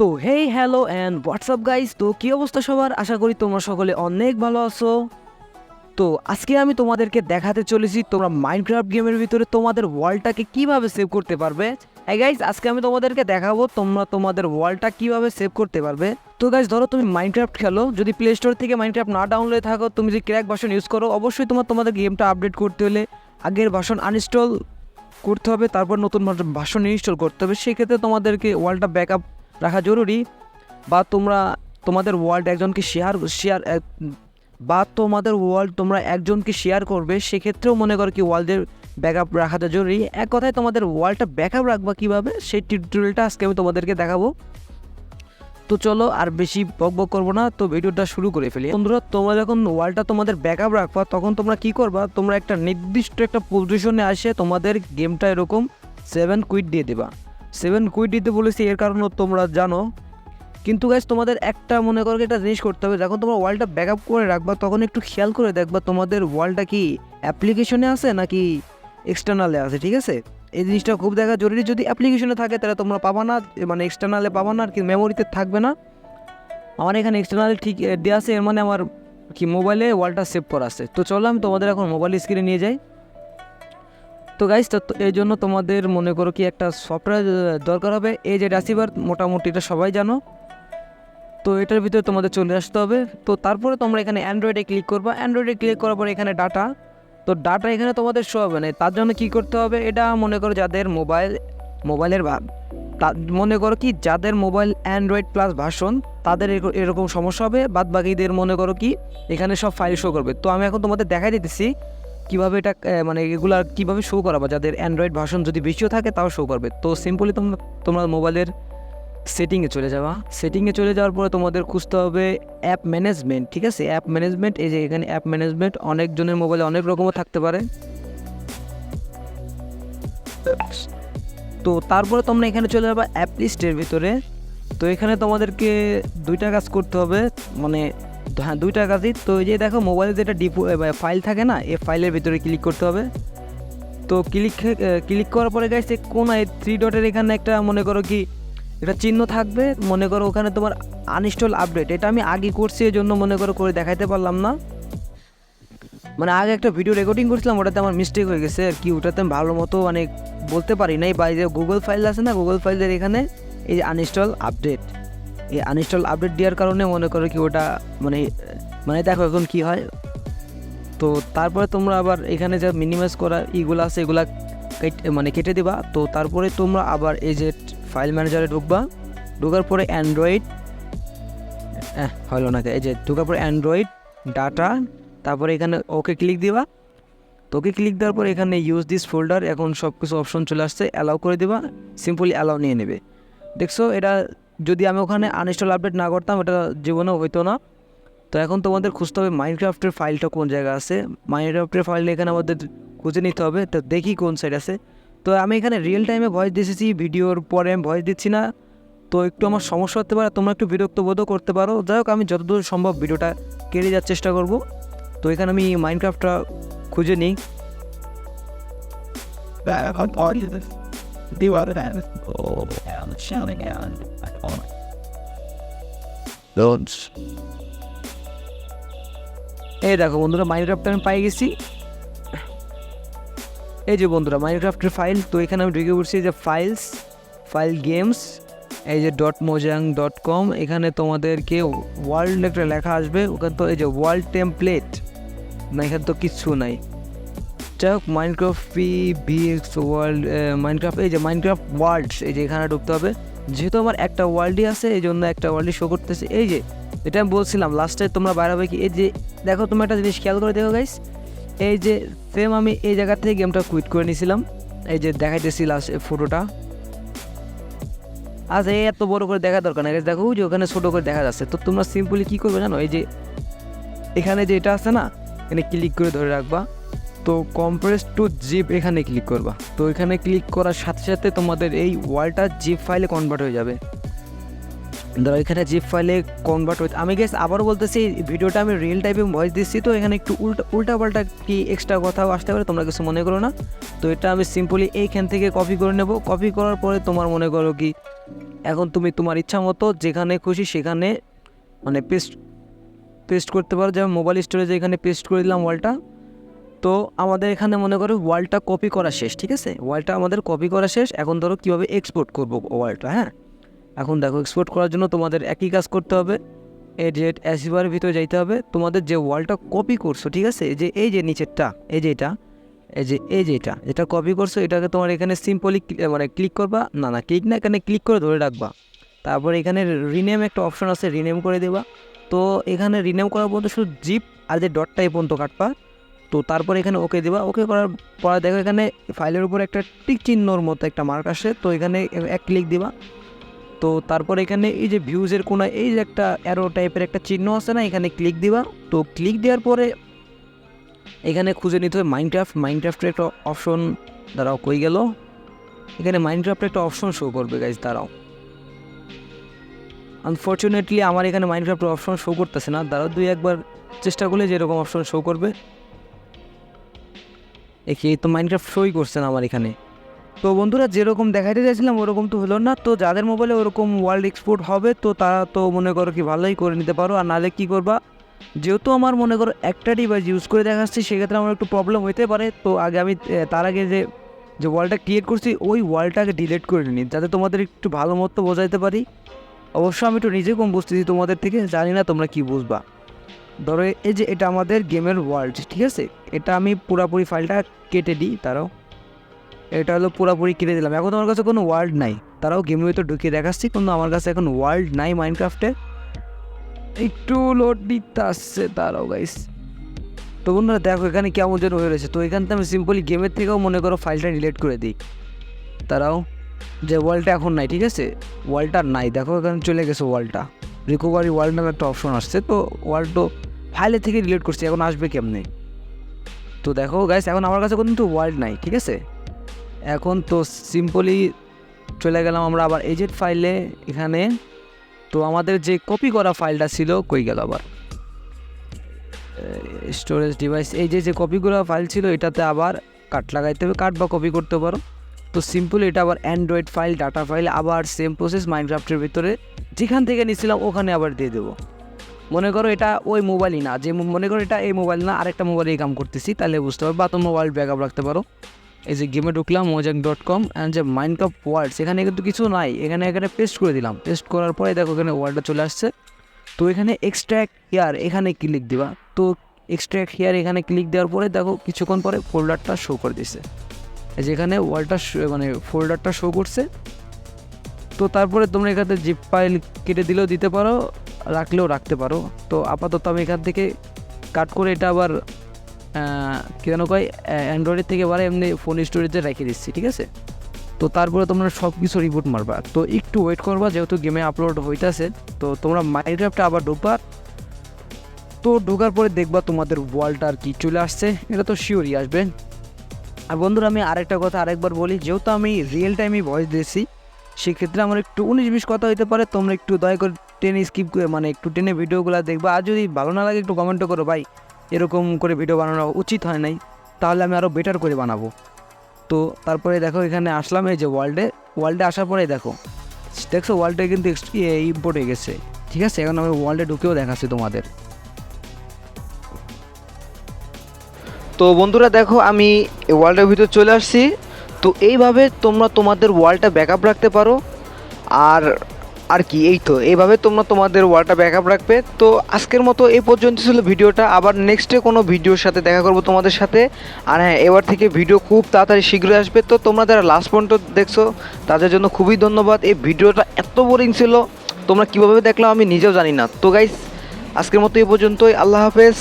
তো hey hello and WhatsApp guys তো কী অবস্থা সবার? আশা করি তোমরা সকলে অনেক ভালো আছো। তো আজকে আমি তোমাদেরকে দেখাতে চলেছি তোমরা মাইনক্রাফট গেমের ভিতরে তোমাদের ওয়ালটাকে কীভাবে সেভ করতে পারবে। হ্যাঁ গাইজ আজকে আমি তোমাদেরকে দেখাবো তোমরা তোমাদের ওয়ালটা কীভাবে সেভ করতে পারবে। তো গাইজ ধরো তুমি মাইনক্রাফট খেলো, যদি প্লে স্টোর থেকে মাইনক্রাফট না ডাউনলোড থাকো, তুমি যদি ক্র্যাক ভার্সন ইউজ করো, অবশ্যই তোমার তোমাদের গেমটা আপডেট করতে হলে আগের ভার্সন আনইনস্টল করতে হবে, তারপর নতুন ভার্সন ইনস্টল করতে হবে। সেক্ষেত্রে তোমাদেরকে ওয়ালটা ব্যাকআপ রাখা জরুরি বা তোমরা, তোমাদের ওয়ার্ল্ড একজনকে শেয়ার শেয়ার বা তোমাদের ওয়ার্ল্ড তোমরা একজনকে শেয়ার করবে, সেক্ষেত্রেও মনে করো কি ওয়ার্ল্ডের ব্যাকআপ রাখাটা জরুরি। এক কথায় তোমাদের ওয়ার্ল্ডটা ব্যাকআপ রাখবা কীভাবে, সেই টিউটোরিয়ালটা আজকে আমি তোমাদেরকে দেখাবো। তো চলো আর বেশি বক বক করব না, তো ভিডিওটা শুরু করে ফেলি। বন্ধুরা, তোমরা যখন ওয়ালটা তোমাদের ব্যাকআপ রাখবা, তখন তোমরা কি করবা, তোমরা একটা নির্দিষ্ট একটা পজিশনে আসে তোমাদের গেমটা এরকম সেভেন কুইট দিয়ে দেবা। সেভেন কুইট দিতে বলেছি, এর কারণও তোমরা জানো। কিন্তু গাইজ তোমাদের একটা মনে করো একটা জিনিস করতে হবে, যখন তোমরা ওয়ালটা ব্যাক আপ করে রাখবা, তখন একটু খেয়াল করে দেখবা তোমাদের ওয়ালটা কি অ্যাপ্লিকেশনে আছে নাকি এক্সটার্নালে আছে, ঠিক আছে? এই জিনিসটা খুব দেখা জরুরি, যদি অ্যাপ্লিকেশনে থাকে, তাহলে তোমরা পাবা না মানে এক্সটার্নালে পাবা না, আর কি মেমোরিতে থাকবে না। আমার এখানে এক্সটার্নালে ঠিক দেওয়া আছে, এর মানে আমার কি মোবাইলে ওয়ালটা সেভ করা আছে। তো চলো আমি তোমাদের এখন মোবাইল স্ক্রিনে নিয়ে যাই। তো গাইজ তো এই জন্য তোমাদের মনে করো কি একটা সফটওয়্যার দরকার হবে। এই যে রাসিভার মোটামুটি এটা সবাই জানো। তো এটার ভিতরে তোমাদের চলে আসতে হবে। তো তারপরে তোমরা এখানে অ্যান্ড্রয়েডে ক্লিক করবা। অ্যান্ড্রয়েডে ক্লিক করার পরে এখানে ডাটা তো ডাটা এখানে তোমাদের শো হবে। না তার জন্য কী করতে হবে? এটা মনে করো যাদের মোবাইল মোবাইলের বা- তা- মনে করো কি যাদের মোবাইল অ্যান্ড্রয়েড প্লাস ভার্সন তাদের এরক- এরকম সমস্যা হবে। বাদ বাকিদের মনে করো কি এখানে সব ফাইল শো করবে। তো আমি এখন তোমাদের দেখাই দিতেছি। কীভাবে এটা মানে এগুলা কীভাবে শো করাবো? যাদের অ্যান্ড্রয়েড ভার্সন যদি বেশিও থাকে, তাও শো করবে। তো সিম্পলি তোমরা তোমরা মোবাইলের সেটিংয়ে চলে যাওয়া সেটিংয়ে চলে যাওয়ার পরে তোমাদের খুঁজতে হবে অ্যাপ ম্যানেজমেন্ট ঠিক আছে? অ্যাপ ম্যানেজমেন্ট এই যে এখানে অ্যাপ ম্যানেজমেন্ট অনেকজনের মোবাইলে অনেক রকমও থাকতে পারে। তো তারপরে তোমরা এখানে চলে যাবে অ্যাপ লিস্টের ভিতরে। তো এখানে তোমাদেরকে দুইটা কাজ করতে হবে। মানে হ্যাঁ দুইটা কাজই। তো এই যে দেখো মোবাইলে যেটা ডিপো ফাইল থাকে না, এই ফাইলের ভিতরে ক্লিক করতে হবে। তো ক্লিক ক্লিক করার পরে গেছে কোন এই থ্রি ডটের এখানে একটা মনে করো কি এটা চিহ্ন থাকবে। মনে করো ওখানে তোমার আনইনস্টল আপডেট এটা আমি আগে করছি, এই জন্য মনে করো করে দেখাইতে পারলাম না। মানে আগে একটা ভিডিও রেকর্ডিং করছিলাম, ওটাতে আমার মিস্টেক হয়ে গেছে আর কি। ওটাতে আমি ভালো মতো মানে বলতে পারি নাই। বা এই যে গুগল ফাইল আছে না গুগল ফাইলের এখানে এই আনইনস্টল আপডেট এই আনইনস্টল আপডেট দেওয়ার কারণে মনে করো কি ওটা মানে মানে দেখো এখন কি হয়। তো তারপরে তোমরা আবার এখানে যা মিনিমাইজ করা ইগুলো আছে, এগুলা মানে কেটে দিবা। তো তারপরে তোমরা আবার এই যে ফাইল ম্যানেজারে ঢুকবা। ঢোকার পরে অ্যান্ড্রয়েড হলো না এই যে ঢোকার পরে অ্যান্ড্রয়েড ডাটা তারপরে এখানে ওকে ক্লিক দিবা। তো ওকে ক্লিক দেওয়ার পর এখানে ইউজ দিস ফোল্ডার এখন সব কিছু অপশন চলে আসছে অ্যালাউ করে দিবা। সিম্পলি অ্যালাউ নিয়ে নেবে। দেখছ, এটা যদি আমি ওখানে আনইনস্টল আপডেট না করতাম, এটা জীবনেও হইতো না। তো এখন তোমাদের খুঁজতে হবে মাইনক্রাফ্টের ফাইলটা কোন জায়গায় আছে। মাইনক্রাফটের ফাইল এখানে আমাদের খুঁজে নিতে হবে। তো দেখি কোন সাইড আছে। তো আমি এখানে রিয়েল টাইমে ভয়েস দিয়েছি, ভিডিওর পরে আমি ভয়েস দিচ্ছি না। তো একটু আমার সমস্যা হতে পারে, তোমরা একটু বিরক্ত বোধও করতে পারো। যাই হোক, আমি যতদূর সম্ভব ভিডিওটা কেড়ে যাওয়ার চেষ্টা করব। তো এখানে আমি মাইনক্রাফ্টটা খুঁজে নিই। Do know. Don't. এই দেখো বন্ধুরা মাইনক্রাফট আমি পাই গেছি এই যে বন্ধুরা মাইনক্রাফটের ফাইল তো এখানে আমি ঢুকে পড়ছি যে ফাইলস ফাইল গেমস এই যে ডট মোজাং ডট কম এখানে তোমাদেরকে ওয়ার্ল্ড একটা লেখা আসবে ওখানে তো এই যে ওয়ার্ল্ড টেমপ্লেট না এখানে তো কিচ্ছু নাই যাই হোক Minecraft P BX world Minecraft এই যে মাইনক্রাফ্ট ওয়ার্ল্ডস এই যে এখানে ঢুকতে হবে যেহেতু আমার একটা ওয়ার্ল্ডই আছে এই জন্য একটা ওয়ার্ল্ডই শো করতেছে। এই যে, এটা আমি বলছিলাম লাস্টে তোমরা বাইরে কি? এই যে, দেখো তুমি একটা জিনিস খেয়াল করে দেখো গাইস এই যে সেম আমি এই জায়গা থেকে গেমটা কুইট করে নিয়েছিলাম। এই যে, দেখাইতেছি লাস্ট ফটোটা আচ্ছা এই এত বড় করে দেখা দরকার না দেখো যে ওখানে ছোটো করে দেখা যাচ্ছে। তো তোমরা সিম্পলি কী করবে জানো? এই যে, এখানে যে এটা আছে না, এখানে ক্লিক করে ধরে রাখবা। তো কম্প্রেস টু জিপ এখানে ক্লিক করবা। তো এখানে ক্লিক করার সাথে সাথে তোমাদের এই ওয়ালটা জিপ ফাইলে কনভার্ট হয়ে যাবে। ধরো এখানে জিপ ফাইলে কনভার্ট হচ্ছে আমি গেস আবারও বলতেছি, ভিডিওটা আমি রিয়েল টাইপে ভয়েস দিচ্ছি, তো এখানে একটু উল্টা উল্টা পাল্টা কি এক্সট্রা কথাও আসতে পারে, তোমরা কিছু মনে করো না। তো এটা আমি সিম্পলি এইখান থেকে কপি করে নেব। কপি করার পরে তোমার মনে করো কি, এখন তুমি তোমার ইচ্ছা মতো যেখানে খুশি সেখানে মানে পেস্ট পেস্ট করতে পারো। যেমন মোবাইল স্টোরেজে এখানে পেস্ট করে দিলাম ওয়ালটা তো আমাদের এখানে মনে করো ওয়ালটা কপি করা শেষ, ঠিক আছে? ওয়ালটা আমাদের কপি করা শেষ। এখন ধরো কীভাবে এক্সপোর্ট করব ওয়ালটা হ্যাঁ? এখন দেখো এক্সপোর্ট করার জন্য তোমাদের একই কাজ করতে হবে। এডিট অ্যাসিভারের ভিতরে যাইতে হবে। তোমাদের যে ওয়ালটা কপি করছ, ঠিক আছে? যে, এই যে নিচেরটা, এই যে এটা, এই যে এই যে এটা যেটা কপি করছ, এটাকে তোমার এখানে সিম্পলি মানে ক্লিক করবা। না না ক্লিক না, এখানে ক্লিক করে ধরে রাখবা। তারপর এখানে রিনেম একটা অপশন আছে রিনেম করে দেবা। তো এখানে রিনেম করার পর্যন্ত শুধু জিপ আর যে ডটটা এই পর্যন্ত কাটবা। তো তারপর এখানে ওকে দেবা। ওকে করার পরে দেখো এখানে ফাইলের উপর একটা টিক চিহ্নর মতো একটা মার্ক আসে। তো এখানে এক ক্লিক দিবা। তো তারপর এখানে এই যে ভিউজের কোনায় এই যে একটা অ্যারো টাইপের একটা চিহ্ন আছে না, এখানে ক্লিক দিবা। তো ক্লিক দেওয়ার পরে এখানে খুঁজে নিতে হবে মাইনক্রাফট মাইনক্রাফটের একটা অপশন দাঁড়াও, কই গেল? এখানে মাইনক্রাফটের একটা অপশন শো করবে গাইজ দাঁড়াও। আনফর্চুনেটলি আমার এখানে মাইনক্রাফটের অপশন শো করতেছে না। দাঁড়াও, দুই একবার চেষ্টা করলে যেরকম অপশন শো করবে। এই তো মাইনক্রাফট শোই করছে না আমার এখানে। তো বন্ধুরা, যেরকম দেখাইতে চাইছিলাম, ওরকম তো হলো না। তো যাদের মোবাইলে ওরকম ওয়ার্ল্ড এক্সপোর্ট হবে, তো তারা তো মনে করো কি ভালোই করে নিতে পারো। আর নাহলে কী করবা? যেহেতু আমার মনে করো একটা ডিভাইস ইউজ করে দেখাচ্ছি সেক্ষেত্রে আমার একটু প্রবলেম হতে পারে। তো আগে আমি তার আগে যে যে ওয়ালটা ক্রিয়েট করছি, ওই ওয়ালটাকে ডিলিট করে নিই যাতে তোমাদের একটু ভালো মতো বোঝাইতে পারি। অবশ্য আমি একটু নিজে কম বুঝতেছি তোমাদের থেকে, জানি না তোমরা কি বুঝবা। ধরো, এই যে এটা আমাদের গেমের ওয়ার্ল্ড ঠিক আছে? এটা আমি পুরাপুরি ফাইলটা কেটে দিই তারাও এটা হলো পুরাপুরি কেটে দিলাম। এখন আমার কাছে কোনো ওয়ার্ল্ড নাই। তারাও গেমের ভিতর ঢুকিয়ে দেখাচ্ছি। কিন্তু আমার কাছে এখন ওয়ার্ল্ড নাই মাইনক্রাফটে একটু লোড দিতে আসছে তারাও গাইস তো বন্ধুরা, দেখো, এখানে কেমন যেন হয়ে রয়েছে। তো এখান থেকে আমি সিম্পলি গেমের থেকেও মনে করো ফাইলটা ডিলেট করে দিই। তারাও যে ওয়ালটা এখন নাই, ঠিক আছে? ওয়ালটা নাই। দেখো, এখানে চলে গেছে ওয়ালটা রিকভারি ওয়ার্ল্ড নামে একটা অপশন আসছে। তো ওয়ার্ল্ড ফাইলের থেকে ডিলিট করছি, এখন আসবে কেমনে? তো দেখো গাইস এখন আমার কাছে কিন্তু ওয়ার্ল্ড নাই, ঠিক আছে? এখন তো সিম্পলি চলে গেলাম আমরা আবার এজেট ফাইলে এখানে। তো আমাদের যে কপি করা ফাইলটা ছিল, কই গেল আবার? স্টোরেজ ডিভাইস এই যে যে কপি করা ফাইল ছিল, এটাতে আবার কাট লাগাইতে হবে কাট বা কপি করতে পারো। তো সিম্পল এটা আবার অ্যান্ড্রয়েড ফাইল ডাটা ফাইল আবার সেম প্রসেস মাইনক্রাফ্টের ভিতরে, যেখান থেকে নিয়েছিলাম, ওখানে আবার দিয়ে দেবো। মনে করো এটা ওই মোবাইলই না, যে মনে করো এটা এই মোবাইল না, আরেকটা মোবাইলেই কাম করতেছি, তাহলে বুঝতে পারবে বা তোমরা ওয়ার্ল্ড ব্যাকআপ রাখতে পারো। এই যে গেমে ঢুকলাম মোজাক ডট কম অ্যান্ড যে মাইনক্রাফ ওয়ার্ল্ড সেখানে কিন্তু কিছু নাই, এখানে এখানে পেস্ট করে দিলাম। পেস্ট করার পরে দেখো এখানে ওয়ার্ডটা চলে আসছে। তো এখানে এক্সট্র্যাক্ট হেয়ার এখানে ক্লিক দিবা। তো এক্সট্র্যাক্ট হেয়ার এখানে ক্লিক দেওয়ার পরে দেখো কিছুক্ষণ পরে ফোল্ডারটা শো করে দিছে। এই যে এখানে ওয়ার্ল্ডটা মানে ফোল্ডারটা শো করছে। তো তারপরে তোমরা এখানে জিপ ফাইল কেটে দিলেও দিতে পারো। রাখলেও রাখতে পারো। তো আপাতত আমি এখান থেকে কাট করে এটা আবার কি যেন কয় অ্যান্ড্রয়েডের থেকে এবার এমনি ফোন স্টোরেজে রেখে দিচ্ছি, ঠিক আছে? তো তারপরে তোমরা সব কিছু রিপোর্ট মারবা। তো একটু ওয়েট করবা, যেহেতু গেমে আপলোড হইতাছে, তো তোমরা মাইনক্রাফটে আবার ঢুকবা। তো ঢোকার পরে দেখবা তোমাদের ওয়ালটা আর কি চলে আসছে, এটা তো শিওরই আসবে। আর বন্ধুরা, আমি আরেকটা কথা আরেকবার বলি, যেহেতু আমি রিয়েল টাইমে ভয়েস দিয়েছি, সেক্ষেত্রে আমার একটু উনিশ বিশ কথা হইতে পারে, তোমরা একটু দয়া করে টেনে স্কিপ করে মানে একটু টেনে ভিডিওগুলো দেখবা। আর যদি ভালো না লাগে, একটু কমেন্টও করো ভাই। এরকম করে ভিডিও বানানো উচিত হয় নাই, তাহলে আমি আরও বেটার করে বানাবো। তো তারপরে দেখো, এখানে আসলাম এই যে ওয়ার্ল্ডে ওয়ার্ল্ডে আসার পরে দেখো, দেখছ ওয়ার্ল্ডে কিন্তু ইম্পোর্ট হয়ে গেছে। ঠিক আছে? এখন আমি ওয়ার্ল্ডে ঢুকেও দেখাচ্ছি তোমাদের। তো বন্ধুরা দেখো, আমি ওয়ার্ল্ডের ভিতর চলে আসছি। তো এইভাবে তোমরা তোমাদের ওয়ালটা ব্যাকআপ রাখতে পারো। আর আর কি, এই তো। এইভাবে তোমরা তোমাদের ওয়ালটা ব্যাকআপ রাখবে। তো আজকের মতো এই পর্যন্ত ছিল ভিডিওটা। আবার নেক্সটে কোনো ভিডিওর সাথে দেখা করব তোমাদের সাথে। আর হ্যাঁ এবার থেকে ভিডিও খুব তাড়াতাড়ি শীঘ্রই আসবে। তো তোমরা যারা লাস্ট পর্যন্ত দেখছ, তাদের জন্য খুবই ধন্যবাদ। এই ভিডিওটা এত বোরিং ছিল, তোমরা কীভাবে দেখলাম আমি নিজেও জানি না। তো গাইস আজকের মতো এই পর্যন্তই। আল্লাহ হাফেজ।